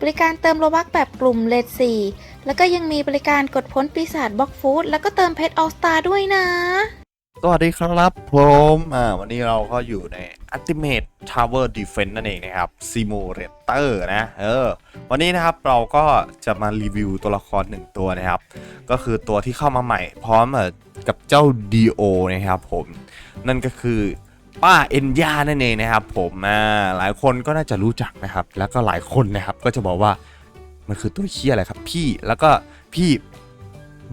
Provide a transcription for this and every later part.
บริการเติมโลบักแบบกลุ่มเลดซีแล้วก็ยังมีบริการกดพ้นปีศาจบล็อกฟูดแล้วก็เติมเพชรออสตาด้วยนะ สวัสดีครับผมอ่าวันนี้เราก็อยู่ใน Ultimate Tower Defense นั่นเองนะครับ Simulator นะ เออ วันนี้นะครับเราก็จะมารีวิวตัวละครหนึ่งตัวนะครับ ก็คือตัวที่เข้ามาใหม่ พร้อมกับเจ้า D.O นะครับผม นั่นก็คือ ป้าเอ็นยานั่นเองนะครับผมอ่าหลายคนก็น่าจะรู้จักนะครับ แล้วก็หลายคนนะครับก็จะบอกว่ามันคือตัวเคี้ยอะไรครับ พี่แล้วก็พี่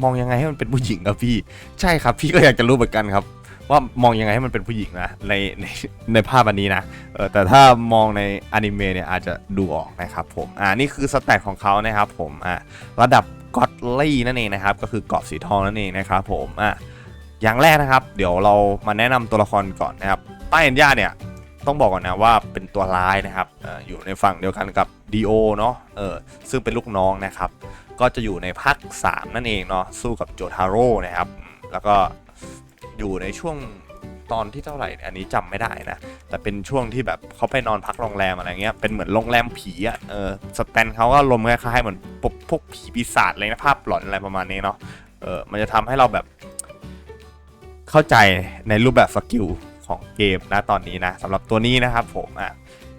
มองยังไงให้มันเป็นผู้หญิงครับพี่ ใช่ครับพี่ก็อยากจะรู้เหมือนกันครับว่ามองยังไงให้มันเป็นผู้หญิงนะในในในภาพอันนี้นะเออแต่ถ้ามองในอนิเมะเนี่ยอาจจะดูออกนะครับผมอ่านี่คือสแตทของเขานะครับผมอ่าระดับก็อดลี่นั่นเองนะครับก็คือเกาะสีทองนั่นเองนะครับผมอ่า อย่างแรกนะครับ เดี๋ยวเรามาแนะนำตัวละครก่อนนะครับป้าเอ็นย่าเนี่ยต้องบอกก่อนนะว่าเป็นตัวร้ายนะครับอยู่ในฝั่งเดียวกันกับดีโอเนาะเออซึ่งเป็นลูกน้องนะครับ ก็จะอยู่ในภาค3นั่นเองเนาะสู้กับโจทาโร่นะครับ แล้วก็อยู่ในช่วงตอนที่เท่าไหร่อันนี้จำไม่ได้นะ แต่เป็นช่วงที่แบบเขาไปนอนพักโรงแรมอะไรเงี้ยเป็นเหมือนโรงแรมผีอะ่ะเออสแตนเขาก็ลมคล้ายๆเหมือนพวกพวกผีปีศาจอะไรนะภาพหลอนอะไรประมาณนี้เนาะเออมันจะทำให้เราแบบ เข้าใจในรูปแบบสกิลของเกมนะตอนนี้นะสำหรับตัวนี้นะครับผมอะ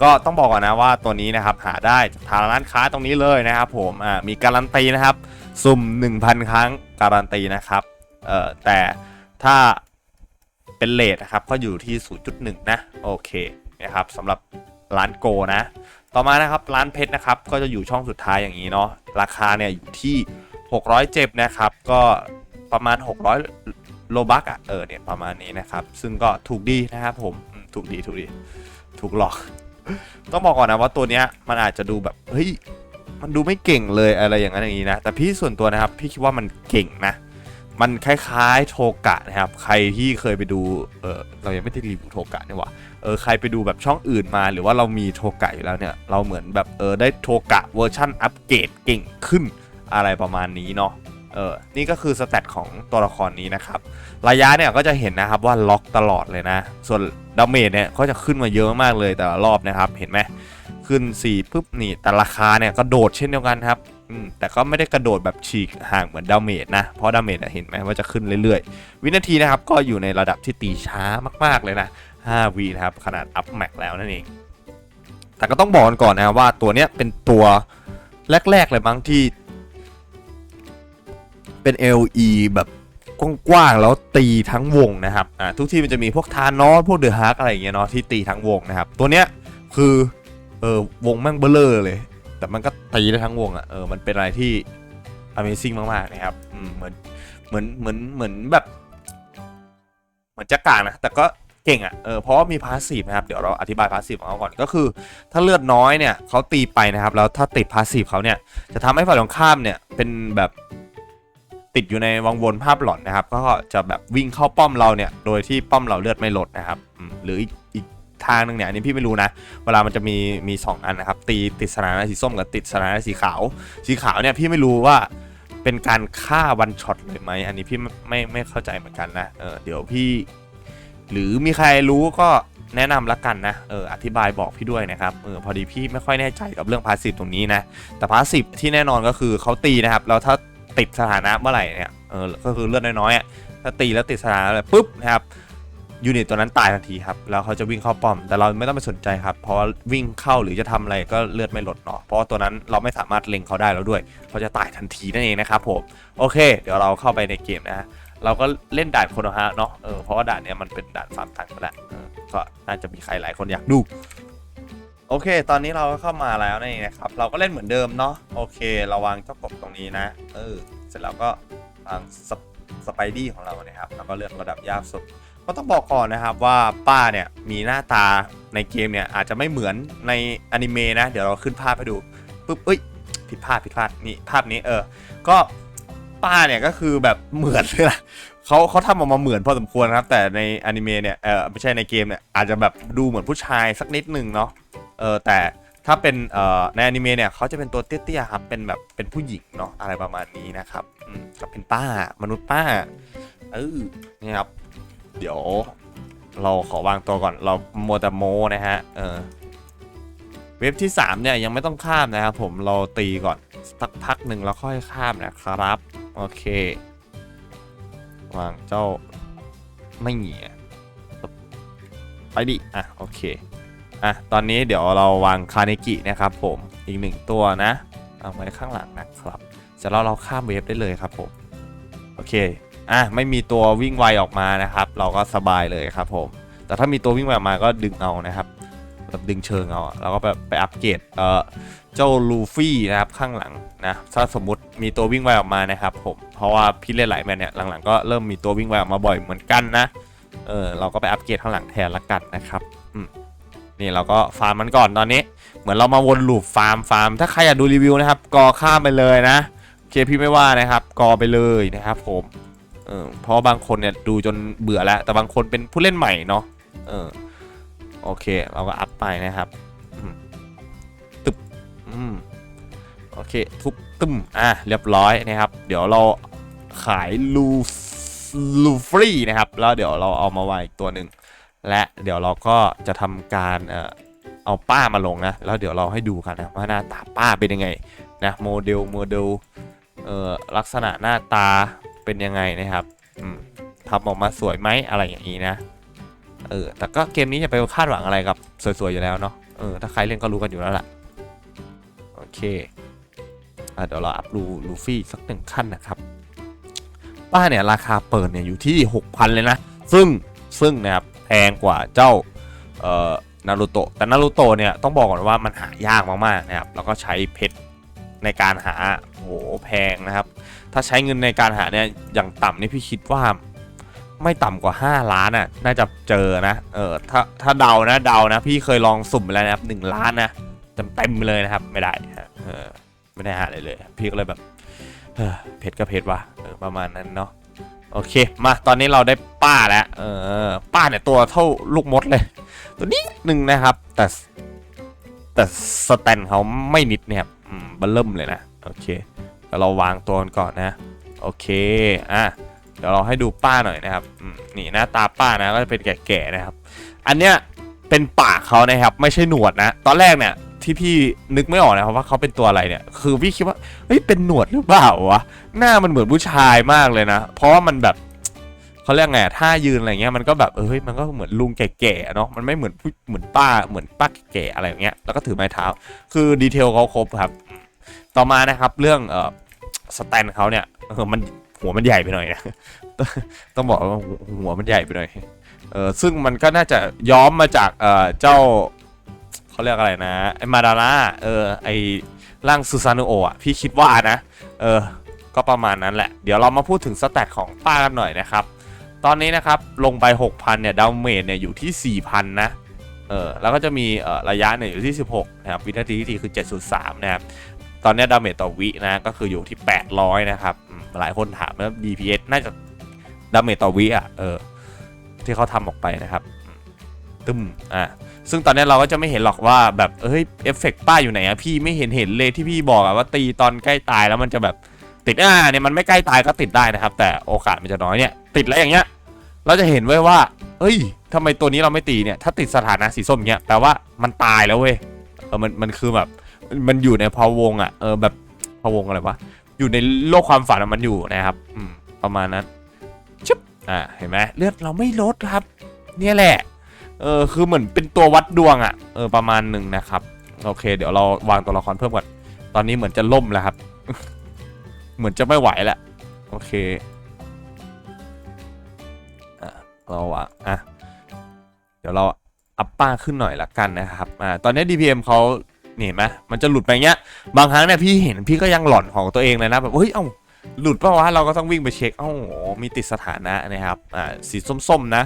ก็ต้องบอกก่อนนะว่าตัวนี้นะครับหาได้จากทางร้านค้าตรงนี้เลยนะครับผมอ่ามีการันตีนะครับสุ่ม 1,000 ครั้งการันตีนะครับเอ่อแต่ถ้าเป็นเลทนะครับก็อยู่ที่ 0.1 นะโอเคนะครับสำหรับร้านโกนะ ต่อมานะครับร้านเพชรนะครับก็จะอยู่ช่องสุดท้ายอย่างนี้เนาะราคาเนี่ยอยู่ที่ 600เจ็บนะครับก็ประมาณ 600 โลบักอะเออเนี่ยประมาณนี้นะครับ ซึ่งก็ถูกดีนะครับผมถูกดีถูกดีถูกหลอก ต้องบอกก่อนนะว่าตัวเนี้ยมันอาจจะดูแบบเฮ้ยมันดูไม่เก่งเลยอะไรอย่างนั้นอย่างนี้นะ แต่พี่ส่วนตัวนะครับ พี่คิดว่ามันเก่งนะ มันคล้ายๆโทกะนะครับ ใครที่เคยไปดูเออเรายังไม่ได้รีวิวโทกะนี่หว่าเออใครไปดูแบบช่องอื่นมา หรือว่าเรามีโทกะอยู่แล้วเนี่ยเราเหมือนแบบเออได้โทกะเวอร์ชั่นอัปเกรดเก่งขึ้นอะไรประมาณนี้เนาะ เออนี่ก็คือสแตทของตัวละครนี้นะครับ ระยะเนี่ยก็จะเห็นนะครับว่าล็อกตลอดเลยนะ ส่วนดาเมจเนี่ยก็จะขึ้นมาเยอะมากเลยแต่ละรอบนะครับ เห็นไหมขึ้น4ปุ๊บนี่แต่ราคาเนี่ยก็โดดเช่นเดียวกันครับอืมแต่ก็ไม่ได้กระโดดแบบฉีกห่างเหมือนดาเมจนะ เพราะดาเมจเห็นไหมว่าจะขึ้นเรื่อยๆ วินาทีนะครับก็อยู่ในระดับที่ตีช้ามากๆเลยนะ 5 วีนะครับ ขนาดอัพแม็กแล้วนั่นเอง แต่ก็ต้องบอกกันก่อนนะว่าตัวเนี้ยเป็นตัวแรกๆเลยมั้งที่ เป็น LE แบบกว้างๆแล้วตีทั้งวงนะครับอ่าทุกที่มันจะมีพวกทานอสพวกเดอะฮาร์กอะไรอย่างเงี้ยเนาะที่ตีทั้งวงนะครับ ตัวเนี้ยคือเออวงแม่งเบลเลอร์เลย แต่มันก็ตีได้ทั้งวงอะเออมันเป็นอะไรที่ Amazing มากๆนะครับอืมเหมือนเหมือนเหมือนเหมือนแบบเหมือนจะกลางนะแต่ก็เก่งอะเออเพราะว่ามีพาสซีฟนะครับเดี๋ยวเราอธิบายพาสซีฟของเขาก่อนก็คือ ถ้าเลือดน้อยเนี่ยเขาตีไปนะครับแล้วถ้าติดพาสซีฟเขาเนี่ยจะทำให้ฝ่ายตรงข้ามเนี่ยเป็นแบบ ติดอยู่ในวังวนภาพหลอนนะครับ ก็จะแบบวิ่งเข้าป้อมเราเนี่ย โดยที่ป้อมเราเลือดไม่ลดนะครับหรืออีกอีกทางหนึงเนี่ยอันนี้พี่ไม่รู้นะ เวลามันจะมีมีสองอันนะครับ ตีติดสถานะสีส้มกับติดสถานะสีขาว สีขาวเนี่ยพี่ไม่รู้ว่าเป็นการฆ่าวันช็อตเลยไหมอันนี้พี่ไม่ไม่ไม่เข้าใจเหมือนกันนะเออเดี๋ยวพี่ หรือมีใครรู้ก็แนะนำละกันนะเอออธิบายบอกพี่ด้วยนะครับเออพอดีพี่ไม่ค่อยแน่ใจกับเรื่องพาสซีฟตรงนี้นะแต่พาสซีฟที่แน่นอนก็คือเขาตีนะครับแล้วถ้า ติดสถานะเมื่อไหร่เนี่ยเออก็คือเลือดน้อยๆอะถ้าตีแล้วติดสถานะปุ๊บนะครับยูนิตตัวนั้นตายทันทีครับ แล้วเขาจะวิ่งเข้าป้อม แต่เราไม่ต้องไปสนใจครับ เพราะว่าวิ่งเข้าหรือจะทำอะไรก็เลือดไม่ลดเนาะ เพราะตัวนั้นเราไม่สามารถเล็งเขาได้แล้วด้วย เขาจะตายทันทีนั่นเองนะครับผม โอเค เดี๋ยวเราเข้าไปในเกมนะฮะเราก็เล่นด่านโคโนฮะเนาะ เออ เพราะว่าด่านเนี้ยมันเป็นด่านฟาร์มตังค์ไปแล้วก็น่าจะมีใครหลายคนอยากดู โอเค ตอนนี้เราก็เข้ามาแล้วนี่นะครับ เราก็เล่นเหมือนเดิมเนาะ โอเค เราวางเจ้ากบตรงนี้นะ เออ เสร็จแล้วก็วางสสไปดี้ของเราเนี่ยครับ แล้วก็เลือกระดับยากสุด ก็ต้องบอกก่อนนะครับว่าป้าเนี่ยมีหน้าตาในเกมเนี่ยอาจจะไม่เหมือนในอนิเมะนะ เดี๋ยวเราขึ้นภาพให้ดูปุ๊บ เอ้ย ผิดพลาดผิดพลาดนี่ภาพนี้เออ ก็ป้าเนี่ยก็คือแบบเหมือนเลยนะเขาเขาทำออกมาเหมือนพอสมควรนะครับ แต่ในอนิเมะเนี่ย เออไม่ใช่ในเกมเนี่ยอาจจะแบบดูเหมือนผู้ชายสักนิดนึงเนาะ ออแต่ถ้าเป็นเอ่อในอนิเมะเนี่ยเขาจะเป็นตัวเตี้ยๆครับเป็นแบบเป็นผู้หญิงเนาะอะไรประมาณนี้นะครับอืมก็เป็นป้ามนุษย์ป้าเออนี่ครับ เดี๋ยวเราขอวางตัวก่อนเราโมแต่โมนะฮะเออเว็บที่ 3 เนี่ยยังไม่ต้องข้ามนะครับผมเราตีก่อนสักพักหนึ่งแล้วค่อยข้ามนะครับโอเควางเจ้าไม่เหงียไปดิอะโอเค อะตอนนี้เดี๋ยวเราวางคาเนกินะครับผมอีกหนึ่งตัวนะเอาไว้ข้างหลังนะครับเสร็จแล้วเราข้ามเวฟได้เลยครับผมโอเคอะไม่มีตัววิ่งไวออกมานะครับ เราก็สบายเลยครับผม แต่ถ้ามีตัววิ่งไวออกมาก็ดึงเอานะครับแบบดึงเชิงเอาเราก็แบบไปอัปเกรดเอ่อเจ้าลูฟี่นะครับข้างหลังนะถ้าสมมติมีตัววิ่งไวออกมานะครับผมเพราะว่าพี่เล่นหลายแมตช์เนี่ยหลังๆก็เริ่มมีตัววิ่งไวออกมาบ่อยเหมือนกันนะเออเราก็ไปอัปเกรดข้างหลังแทนละกันนะครับอืม นี่เราก็ฟาร์มมันก่อนตอนนี้ เหมือนเรามาวนลูปฟาร์มฟาร์ม ถ้าใครอยากดูรีวิวนะครับกอข้ามไปเลยนะโอเคพี่ไม่ว่านะครับ กอไปเลยนะครับผมเออเพราะบางคนเนี่ยดูจนเบื่อแล้ว แต่บางคนเป็นผู้เล่นใหม่เนาะเออโอเค เราก็อัพไปนะครับตึบอืมโอเค ทุบตึมอะเรียบร้อยนะครับ เดี๋ยวเราขายลูลูฟรีนะครับ แล้วเดี๋ยวเราเอามาไว้อีกตัวหนึ่ง และเดี๋ยวเราก็จะทำการเออเอาป้ามาลงนะ แล้วเดี๋ยวเราให้ดูกันนะว่าหน้าตาป้าเป็นยังไงนะโมเดลโมเดลเออลักษณะหน้าตาเป็นยังไงนะครับอืมทำออกมาสวยไหมอะไรอย่างนี้นะเออแต่ก็เกมนี้จะไปคาดหวังอะไรกับสวยๆอยู่แล้วเนาะเออถ้าใครเล่นก็รู้กันอยู่แล้วล่ะโอเคอะเดี๋ยวเราอัพลูลูฟี่สักหนึ่งขั้นนะครับป้าเนี่ยราคาเปิดเนี่ยอยู่ที่ 6,000 เลยนะ ซึ่งซึ่งนะครับ แพงกว่าเจ้าเอ่อนารูโตะแต่นารูโตะเนี่ยต้องบอกก่อนว่ามันหายากมากๆนะครับแล้วก็ใช้เพชรในการหาโหแพงนะครับ ถ้าใช้เงินในการหาเนี่ยอย่างต่ำนี่พี่คิดว่าไม่ต่ำกว่า 5 ล้านน่ะน่าจะเจอนะเออถ้าถ้าเดานะเดานะ พี่เคยลองสุ่มไปแล้วนะครับหนึ่งล้านนะเต็มเต็มเลยนะครับไม่ได้ฮะเออไม่ได้หาอะไรเลย พี่ก็เลยแบบเเพชรก็เพชรวะประมาณนั้นเนาะ โอเค มาตอนนี้เราได้ป้าแล้วเออป้าเนี่ยตัวเท่าลูกมดเลย ตัวนี้หนึ่งนะครับ แต่แต่สแตนเขาไม่นิดเนี่ยครับอืมบัลเริ่มเลยนะ โอเคเดี๋ยวเราวางตัวกันก่อนนะ โอเค อะ เดี๋ยวเราให้ดูป้าหน่อยนะครับนี่หน้าตาป้านะก็จะเป็นแก่ๆนะครับ อันเนี้ยเป็นปากเขานะครับ ไม่ใช่หนวดนะ ตอนแรกเนี่ย ที่พี่นึกไม่ออกนะครับว่าเขาเป็นตัวอะไรเนี่ย คือพี่คิดว่าเฮ้ยเป็นหนวดหรือเปล่าวะหน้ามันเหมือนผู้ชายมากเลยนะ เพราะว่ามันแบบเขาเรียกไงท่ายืนอะไรเงี้ยมันก็แบบเฮ้ยมันก็เหมือนลุงแก่ๆเนาะมันไม่เหมือนผู้เหมือนป้าเหมือนป้าแก่ๆอะไรอย่างเงี้ยแล้วก็ถือไม้เท้า คือดีเทลเขาครบครับ ต่อมานะครับเรื่องเออสแตนเขาเนี่ยเออมันหัวมันใหญ่ไปหน่อยนะต้องบอกว่าหัวมันใหญ่ไปหน่อยเออซึ่งมันก็น่าจะย้อมมาจากเออเจ้า เขาเรียกอะไรนะไอมาดาร่าเออไอร่างซูซานุโอะพี่คิดว่านะ เออ ก็ประมาณนั้นแหละ เดี๋ยวเรามาพูดถึงสแตทของป้ากันหน่อยนะครับ ตอนนี้นะครับ ลงไป 6,000 เนี่ยดาเมจเนี่ยอยู่ที่ 4,000 นะ เออ แล้วก็จะมีเออระยะเนี่ยอยู่ที่ 16 นะครับ วินาทีที่ทีคือ 7.3 นะครับ ตอนนี้ดาเมจต่อวินะ ก็คืออยู่ที่ 800 นะครับ หลายคนถามว่า DPS น่าจะดาเมจต่อวิอะ เออ ที่เขาทำออกไปนะครับ ตึมอะ ซึ่งตอนนี้เราก็จะไม่เห็นหรอกว่าแบบเฮ้ยเอฟเฟกต์ป้าอยู่ไหนอะพี่ไม่เห็นเห็นเลยที่พี่บอกอะว่าตีตอนใกล้ตายแล้วมันจะแบบติดอ่าเนี่ยมันไม่ใกล้ตายก็ติดได้นะครับ แต่โอกาสมันจะน้อยเนี่ย ติดแล้วอย่างเงี้ย เราจะเห็นไว้ว่า เอ้ยทำไมตัวนี้เราไม่ตีเนี่ย ถ้าติดสถานะสีส้มเงี้ยแปลว่ามันตายแล้วเว้ยเออมันมันคือแบบมันอยู่ในภาวงอะเออแบบภาวงอะไรวะอยู่ในโลกความฝันมันอยู่นะครับ อืมประมาณนั้นชึบอ่าเห็นไหมเลือดเราไม่ลดครับ เนี่ยแหละ เออคือเหมือนเป็นตัววัดดวงอะเออประมาณหนึ่งนะครับ โอเค เดี๋ยวเราวางตัวละครเพิ่มก่อนตอนนี้เหมือนจะล่มแล้วครับ เหมือนจะไม่ไหวแล้วโอเคเราอะอะเดี๋ยวเราอัพป้าขึ้นหน่อยละกันนะครับอ่าตอนนี้ DPM เขานี่เห็นไหมมันจะหลุดไปเงี้ย บางครั้งเนี่ยพี่เห็นพี่ก็ยังหลอนของตัวเองเลยนะแบบเฮ้ยเอ้าหลุดปล่าวะเราก็ต้องวิ่งไปเช็คเอ้ามีติดสถานะนะครับอ่าสีส้มๆนะ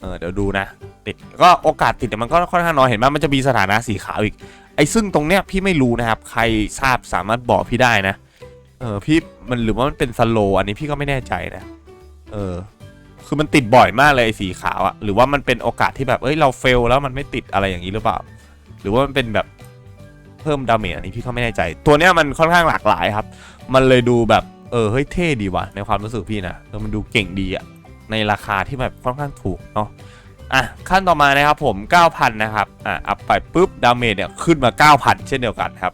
เออเดี๋ยวดูนะ ติดก็โอกาสติดเนี่ยมันก็ค่อนข้างน้อยเห็นไหมมันจะมีสถานะสีขาวอีก ไอ้ซึ่งตรงเนี้ยพี่ไม่รู้นะครับ ใครทราบสามารถบอกพี่ได้นะ เออพี่มันหรือว่ามันเป็นสโลว์อันนี้พี่ก็ไม่แน่ใจนะ เออ คือมันติดบ่อยมากเลยไอ้สีขาวอะหรือว่ามันเป็นโอกาสที่แบบเอ้ยเราเฟลแล้วมันไม่ติดอะไรอย่างนี้หรือเปล่า หรือว่ามันเป็นแบบเพิ่มดาเมจอันนี้พี่ก็ไม่แน่ใจ ตัวเนี้ยมันค่อนข้างหลากหลายครับ มันเลยดูแบบเออเฮ้ยเท่ดีว่ะในความรู้สึกพี่นะเออมันดูเก่งดีอะในราคาที่แบบค่อนข้างถูกเนาะ อะขั้นต่อมานะครับผม 9,000 นะครับอะอัพไปปุ๊บดาเมจเนี่ยขึ้นมา 9,000 เช่นเดียวกันครับ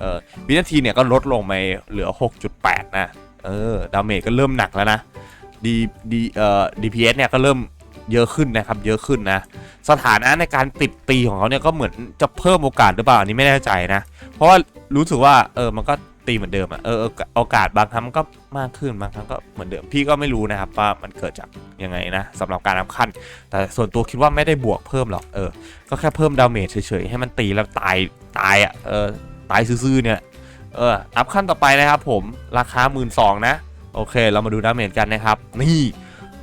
เออวินาทีเนี่ยก็ลดลงไปเหลือ 6.8 นะเออดาเมจก็เริ่มหนักแล้วนะดีดีเอ่อ DPS เนี่ยก็เริ่มเยอะขึ้นนะครับเยอะขึ้นนะ สถานะในการติดตีของเขาเนี่ยก็เหมือนจะเพิ่มโอกาสหรือเปล่าอันนี้ไม่แน่ใจนะ เพราะว่ารู้สึกว่าเออมันก็ ตีเหมือนเดิมอะเออโอกาสบางครั้งมันก็มากขึ้นบางครั้งก็เหมือนเดิมพี่ก็ไม่รู้นะครับว่ามันเกิดจากยังไงนะสำหรับการนับขั้น แต่ส่วนตัวคิดว่าไม่ได้บวกเพิ่มหรอกเออก็แค่เพิ่มดาเมจเฉยๆให้มันตีแล้วตายตายอะเออตายซื่อๆเนี่ยเอออัพขั้นต่อไปนะครับผมราคา 1 2ื่นนะโอเค เรามาดูดาเมจกันนะครับ นี่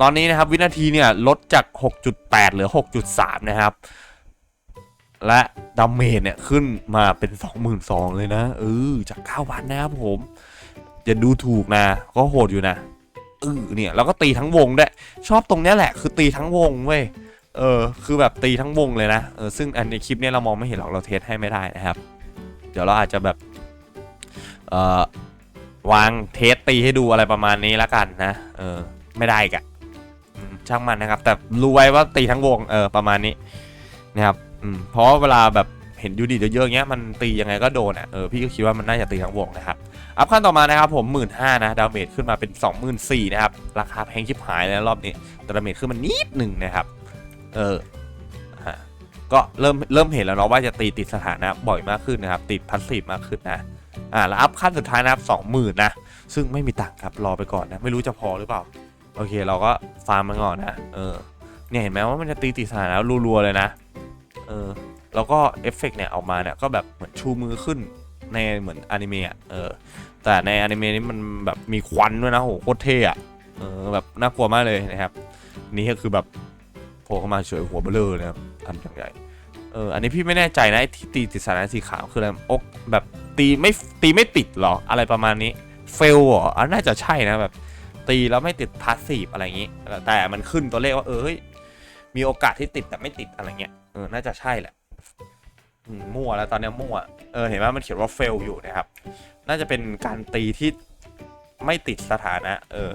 ตอนนี้นะครับวินาทีเนี่ยลดจาก 6.8 เหลือ 6.3 นะครับ และดาเมจเนี่ยขึ้นมาเป็น 22,000เลยนะเออจาก 9,000 นะครับผมอย่าดูถูกนะ ก็โหดอยู่นะเออเนี่ยแล้วก็ตีทั้งวงด้วยชอบตรงเนี้ยแหละคือตีทั้งวงเว้ยเออคือแบบตีทั้งวงเลยนะเออซึ่งอันในคลิปเนี้ยเรามองไม่เห็นหรอกเราเทสให้ไม่ได้นะครับ เดี๋ยวเราอาจจะแบบเอ่อวางเทสตีให้ดูอะไรประมาณนี้แล้วกันนะเออไม่ได้กะช่างมันนะครับ แต่รู้ไว้ว่าตีทั้งวงเออประมาณนี้นะครับ อืมเพราะเวลาแบบเห็นยูดีเยอะๆอย่างเงี้ยมันตียังไงก็โดนอะเออพี่ก็คิดว่ามันน่าจะตีทั้งวงนะครับอัพขั้นต่อมานะครับผมหมื่นห้านะดาเมจขึ้นมาเป็น 2 4 0 0 0นะครับราคาแพงชิบหายเลยนะรอบนี้แต่ดาเมจขึ้นมานิดหนึ่งนะครับเออก็เริ่มเริ่มเห็นแล้วเนาะว่าจะตีติดสถานะบ่อยมากขึ้นนะครับติดพัสซีฟมากขึ้นนะอ่าแล้วอัพขั้นสุดท้ายนะครับสองหมื่นนะซึ่งไม่มีตังค์ครับรอไปก่อนนะไม่รู้จะพอหรือเปล่าโอเคเราก็ฟาร์มมันก่อนนะเออเนี่ยเห็นไหมว่ามันจะตีติดสถานะรัวๆเลยนะ เออแล้วก็เอฟเฟกต์เนี่ยออกมาเนี่ยก็แบบเหมือนชูมือขึ้นในเหมือนอนิเมะเออแต่ในอนิเมะนี้มันแบบมีควันด้วยนะโหโคตรเท่อะเออแบบน่ากลัวมากเลยนะครับนี่ก็คือแบบโผล่เข้ามาเฉยหัวเบลอเลยนะครับอันอย่างใหญ่เอออันนี้พี่ไม่แน่ใจนะที่ตีติดสานะสีขาวคืออะไรอกแบบตีไม่ตีไม่ติดเหรออะไรประมาณนี้เฟลหรออะน่าจะใช่นะแบบตีแล้วไม่ติดพาสซีฟอะไรอย่างนี้ แต่มันขึ้นตัวเลขว่าเออเฮ้ย มีโอกาสที่ติดแต่ไม่ติดอะไรเงี้ยเออน่าจะใช่แหละมั่วแล้วตอนนี้มั่วเออเห็นไหมมันเขียนว่าเฟลอยู่นะครับ น่าจะเป็นการตีที่ไม่ติดสถานะ เออ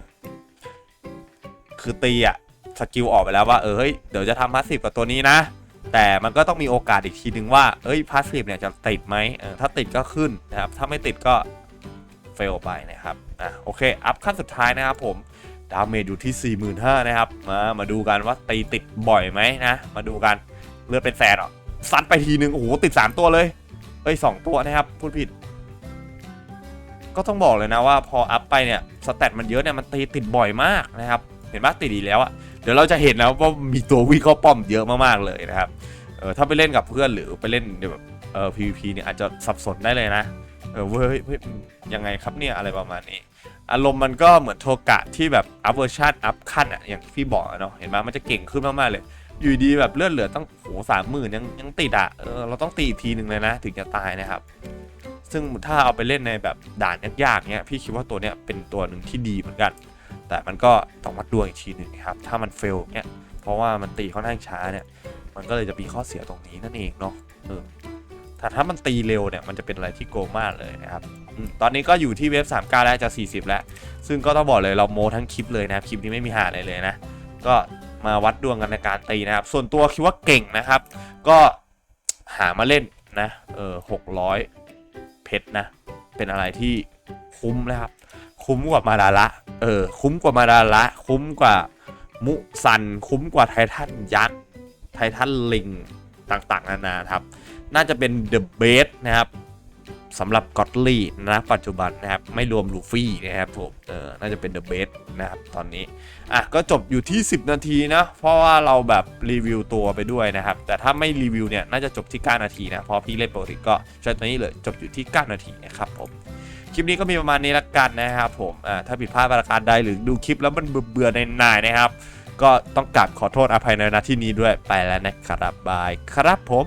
คือตีอะสกิลออกไปแล้วว่าเออเฮ้ยเดี๋ยวจะทำพาสซีฟกับตัวนี้นะ แต่มันก็ต้องมีโอกาสอีกทีนึงว่าเอ้ยพาสซีฟเนี่ยจะติดไหมเออถ้าติดก็ขึ้นนะครับ ถ้าไม่ติดก็เฟลไปนะครับอะโอเค อัพขั้นสุดท้ายนะครับผม ดาเมจอยู่ที่ 45,000นะครับ มามาดูกันว่าตีติดบ่อยไหมนะ มาดูกันเลือดเป็นแสนเหรอซัดไปทีนึงโอ้โหติด 3 ตัวเลยเอ้ย2ตัวนะครับพูดผิด ก็ต้องบอกเลยนะว่าพออัพไปเนี่ยสแตทมันเยอะเนี่ยมันตีติดบ่อยมากนะครับ เห็นปะติดอีกแล้วอะเดี๋ยวเราจะเห็นนะว่ามีตัววิ่งเข้าป้อมเยอะมากๆเลยนะครับเออถ้าไปเล่นกับเพื่อนหรือไปเล่นแบบเออ PVP เนี่ยอาจจะสับสนได้เลยนะ เออเว้ยยังไงครับเนี่ยอะไรประมาณนี้ อารมณ์มันก็เหมือนโทกะที่แบบอัพเวอร์ชันอัพขั้นอะอย่างที่พี่บอกเนาะเห็นไหมมันจะเก่งขึ้นมากๆเลย อยู่ดีแบบเลือดเหลือตั้งโหสามหมื่นยังยังติดอะเออเราต้องตีอีกทีหนึ่งเลยนะ ถึงจะตายนะครับ ซึ่งถ้าเอาไปเล่นในแบบด่านยากๆเนี้ยพี่คิดว่าตัวเนี้ยเป็นตัวหนึ่งที่ดีเหมือนกัน แต่มันก็ต้องวัดดวงอีกทีหนึ่งครับถ้ามันเฟลเนี้ยเพราะว่ามันตีค่อนข้างช้าเนี่ยมันก็เลยจะมีข้อเสียตรงนี้นั่นเองเนาะเออ แต่ถ้ามันตีเร็วเนี่ยมันจะเป็นอะไรที่โกงมากเลยนะครับตอนนี้ก็อยู่ที่เว็บ39แล้วจะ 40 แล้ว ซึ่งก็ต้องบอกเลยเราโมทั้งคลิปเลยนะครับคลิปนี้ไม่มีหาอะไรเลยนะ ก็มาวัดดวงกันในการตีนะครับ ส่วนตัวคิดว่าเก่งนะครับ ก็หามาเล่นนะเออหกร้อยเพชรนะ เป็นอะไรที่คุ้มแล้วครับ คุ้มกว่ามาดาระเออคุ้มกว่ามาดาระคุ้มกว่ามุซัน คุ้มกว่าไททันยักษ์ไททันลิงต่างๆ นานาครับ น่าจะเป็น The Best นะครับสำหรับกอตลี่นะปัจจุบันนะครับ ไม่รวมลูฟี่นะครับผมเออน่าจะเป็น The Best นะครับตอนนี้อะก็จบอยู่ที่ 10 นาทีนะ เพราะว่าเราแบบรีวิวตัวไปด้วยนะครับ แต่ถ้าไม่รีวิวเนี่ยน่าจะจบที่ 9 นาทีนะ พอพี่เล่นปกติก็ใช้ตัวนี้เลยจบอยู่ที่ 9 นาทีนะครับผมคลิปนี้ก็มีประมาณนี้ละกันนะครับผมอ่าถ้าผิดพลาดประการใดหรือดูคลิปแล้วมันเบื่อๆในนายนะครับ ก็ต้องกราบขอโทษอภัยในนาที่นี้ด้วยไปแล้วนะครับบายครับผม